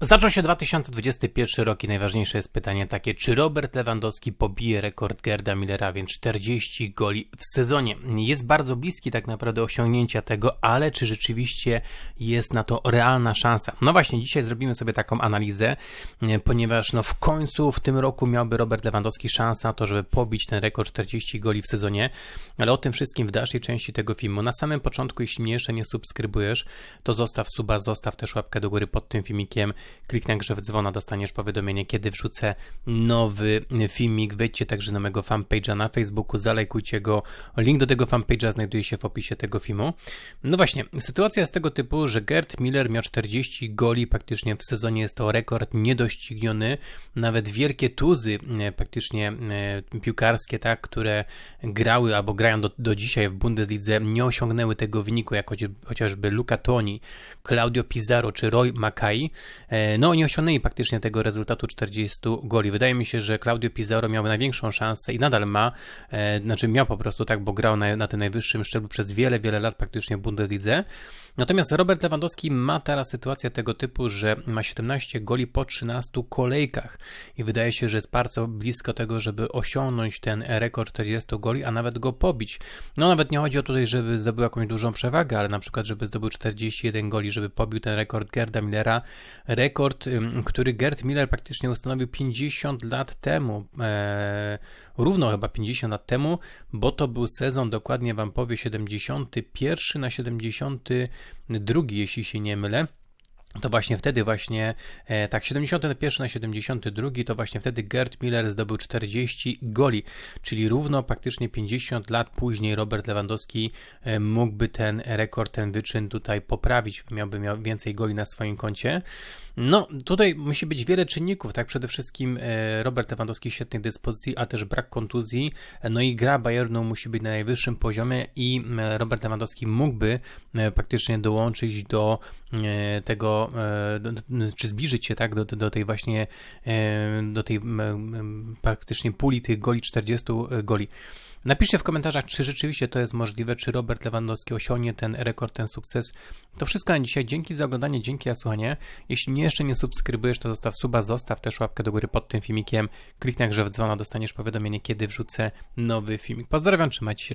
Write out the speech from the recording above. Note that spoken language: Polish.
Zaczął się 2021 rok i najważniejsze jest pytanie takie, czy Robert Lewandowski pobije rekord Gerda Millera, więc 40 goli w sezonie. Jest bardzo bliski tak naprawdę osiągnięcia tego, ale czy rzeczywiście jest na to realna szansa? No właśnie, dzisiaj zrobimy sobie taką analizę, e, ponieważ no w końcu w tym roku miałby Robert Lewandowski szansę na to, żeby pobić ten rekord 40 goli w sezonie, ale o tym wszystkim w dalszej części tego filmu. Na samym początku, jeśli mnie jeszcze nie subskrybujesz, to zostaw suba, zostaw też łapkę do góry pod tym filmikiem, kliknij grzew dzwona, dostaniesz powiadomienie, kiedy wrzucę nowy filmik. Wejdźcie także na mojego fanpage'a na Facebooku, zalajkujcie go. Link do tego fanpage'a znajduje się w opisie tego filmu. No właśnie, sytuacja jest tego typu, że Gerd Miller miał 40 goli praktycznie w sezonie. Jest to rekord niedościgniony. Nawet wielkie tuzy e, praktycznie e, piłkarskie, tak, które grały albo grają do, do dzisiaj w Bundeslidze, nie osiągnęły tego wyniku, jak chociażby Luca Toni, Claudio Pizarro czy Roy Mackay. E, No, nie osiągnęli praktycznie tego rezultatu 40 goli. Wydaje mi się, że Claudio Pizarro miał największą szansę i nadal ma, e, znaczy miał po prostu tak, bo grał na, na tym najwyższym szczeblu przez wiele, wiele lat praktycznie w Bundeslidze. Natomiast Robert Lewandowski ma teraz sytuację tego typu, że ma 17 goli po 13 kolejkach i wydaje się, że jest bardzo blisko tego, żeby osiągnąć ten rekord 40 goli, a nawet go pobić. No nawet nie chodzi o tutaj, żeby zdobył jakąś dużą przewagę, ale na przykład, żeby zdobył 41 goli, żeby pobił ten rekord Gerda Millera. Rekord, ym, który Gerd Miller praktycznie ustanowił 50 lat temu. E, równo chyba 50 lat temu, bo to był sezon, dokładnie wam powie, 71 na 72, jeśli się nie mylę. To właśnie wtedy właśnie, e, tak, 71 na 72, to właśnie wtedy Gerd Miller zdobył 40 goli, czyli równo praktycznie 50 lat później Robert Lewandowski e, mógłby ten rekord, ten wyczyn tutaj poprawić, miałby miał więcej goli na swoim koncie. No, tutaj musi być wiele czynników, tak, przede wszystkim e, Robert Lewandowski świetnej dyspozycji, a też brak kontuzji, no i gra Bayernu musi być na najwyższym poziomie i Robert Lewandowski mógłby praktycznie dołączyć do tego, e, do, do, czy zbliżyć się tak do, do tej właśnie, e, do tej praktycznie puli tych goli, 40 goli. Napiszcie w komentarzach, czy rzeczywiście to jest możliwe, czy Robert Lewandowski osiągnie ten rekord, ten sukces. To wszystko na dzisiaj. Dzięki za oglądanie, dzięki za słuchanie. Jeśli jeszcze nie subskrybujesz, to zostaw suba, zostaw też łapkę do góry pod tym filmikiem. Kliknij grzew dzwona, dostaniesz powiadomienie, kiedy wrzucę nowy filmik. Pozdrawiam, trzymajcie się.